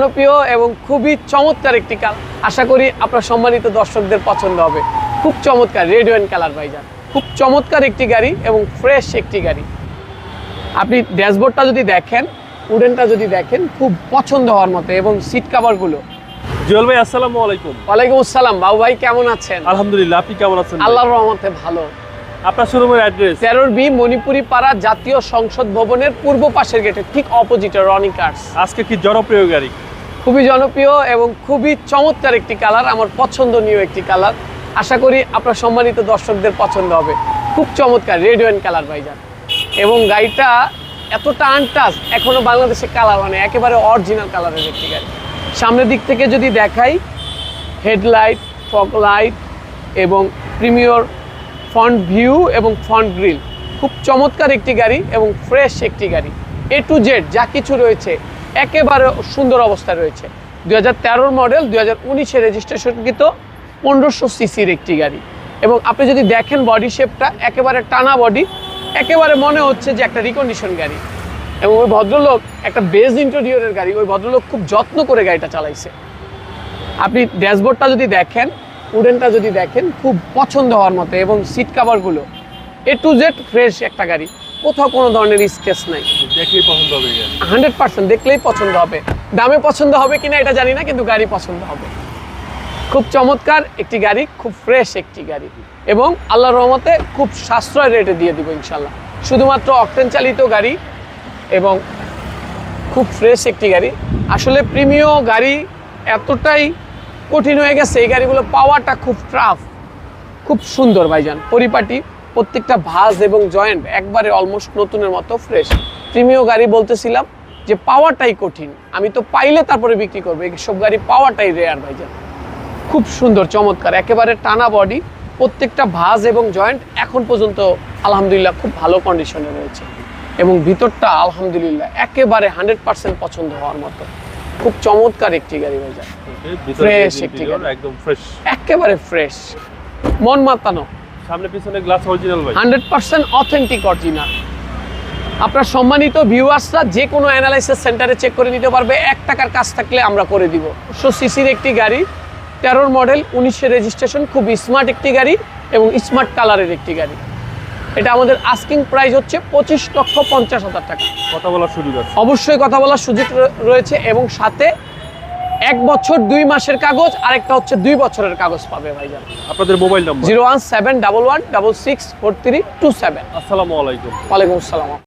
জনপ্রিয় এবং খুবই চমৎকার একটি কাল। আশা করি আপনার সম্মানিত দর্শকদের পছন্দ হবে। খুব চমৎকার রেড ওয়াইন কালার ভাইজান। খুব চমৎকার একটি গাড়ি এবং ফ্রেশ একটি গাড়ি। আপনি ড্যাশবোর্ডটা যদি দেখেন উডেনটা যদি দেখেন খুব পছন্দ হওয়ার মতো এবং সিট কাভারগুলো জুয়েল ভাই আসসালামু আলাইকুম। ওয়ালাইকুম আসসালাম। বাবু ভাই কেমন আছেন? আলহামদুলিল্লাহ আপনি কেমন আছেন? আল্লাহর রহমতে ভালো। আপনার শোরুমের অ্যাড্রেস তেরোর বি মণিপুরি পাড়া জাতীয় সংসদ ভবনের পূর্ব পাশের গেটে ঠিক অপোজিটে রনি কার্স আজকে কি জনপ্রিয় গাড়ি? খুবই জনপ্রিয় এবং খুবই চমৎকার একটি কালার, আমার পছন্দনীয় একটি কালার। আশা করি আপনার সম্মানিত দর্শকদের পছন্দ হবে। খুব চমৎকার রেড ওয়াইন কালার ভাইজান। এবং গাড়িটা এতটা আনটাস এখনও বাংলাদেশে কালার মানে একেবারে অরিজিনাল কালারের একটি গাড়ি। সামনের দিক থেকে যদি দেখাই হেডলাইট ফগ লাইট এবং প্রিমিয়র ফ্রন্ট ভিউ এবং ফ্রন্ট গ্রিল খুব চমৎকার একটি গাড়ি এবং ফ্রেশ একটি গাড়ি। এ টু জেড যা কিছু রয়েছে একেবারে সুন্দর অবস্থায় রয়েছে। দু হাজার মডেল দু হাজার উনিশে রেজিস্ট্রেশনকৃত পনেরোশো সিসির একটি গাড়ি। এবং আপনি যদি দেখেন বডি শেপটা একেবারে টানা বডি একেবারে মনে হচ্ছে যে একটা রিকন্ডিশন গাড়ি। এবং ওই ভদ্রলোক একটা বেজ ইন্টেরিয়রের গাড়ি, ওই ভদ্রলোক খুব যত্ন করে গাড়িটা চালাইছে। আপনি ড্যাশবোর্ডটা যদি দেখেন, উডেনটা যদি দেখেন, খুব পছন্দ হওয়ার মতো, এবং সিট কাভারগুলো এ টু জেড ফ্রেশ একটা গাড়ি। কোথাও কোনো ধরনের স্কেচ নাই। দেখলেই পছন্দ হবে হান্ড্রেড পার্সেন্ট দেখলেই পছন্দ হবে। দামে পছন্দ হবে কিনা এটা জানি না কিন্তু গাড়ি পছন্দ হবে। খুব চমৎকার একটি গাড়ি খুব ফ্রেশ একটি গাড়ি এবং আল্লাহর রহমতে খুব সাশ্রয় রেটে দিয়ে দিব ইনশাল্লাহ শুধুমাত্র অকটেন চালিত গাড়ি এবং খুব ফ্রেশ একটি গাড়ি। আসলে প্রিমিয় গাড়ি এতটাই কঠিন হয়ে গেছে এই গাড়িগুলো পাওয়াটা খুব ট্রাফ খুব সুন্দর ভাইজান। পরিপাটি প্রত্যেকটা ভাজ এবং জয়েন্ট একবারে অলমোস্ট নতুনের মতো ফ্রেশ প্রিমিয় গাড়ি বলতেছিলাম যে পাওয়াটাই কঠিন। আমি তো পাইলে তারপরে বিক্রি করব। এইসব গাড়ি পাওয়াটাই রেয়ার ভাইজান খুব সুন্দর চমৎকার। একেবারে টানা বডি প্রত্যেকটা ভাজ এবং জয়েন্ট এখন পর্যন্ত আলহামদুলিল্লাহ খুব ভালো কন্ডিশনে রয়েছে। এবং ভিতরটা আলহামদুলিল্লাহ একেবারে হান্ড্রেড পার্সেন্ট পছন্দ হওয়ার মতো। খুব চমৎকার একটি গাড়ি ভাইজান ফ্রেশ একটি গাড়ি। একদম ফ্রেশ একেবারে ফ্রেশ মন মাতানো। সামনে পিছনে গ্লাস অরিজিনাল ভাই। হান্ড্রেড পার্সেন্ট অথেন্টিক অরিজিনাল আপনার সম্মানিত ভিউয়ার্সরা যে কোনো অ্যানালাইসিস সেন্টারে চেক করে নিতে পারবে। এক টাকার কাজ থাকলে আমরা করে দিব। সো সিসির একটি গাড়ি তেরোর মডেল উনিশের রেজিস্ট্রেশন খুব স্মার্ট একটি গাড়ি এবং স্মার্ট কালারের একটি গাড়ি। এটা আমাদের আস্কিং প্রাইস হচ্ছে পঁচিশ লক্ষ পঞ্চাশ হাজার টাকা। কথা বলার সুযোগ আছে। অবশ্যই কথা বলার সুযোগ রয়েছে এবং সাথে এক বছর দুই মাসের কাগজ আরেকটা হচ্ছে দুই বছরের কাগজ পাবে ভাইজান। আপনাদের mobile number zero one seven double one double six four three two seven. আসসালামু আলাইকুম। ওয়ালাইকুম আসসালাম।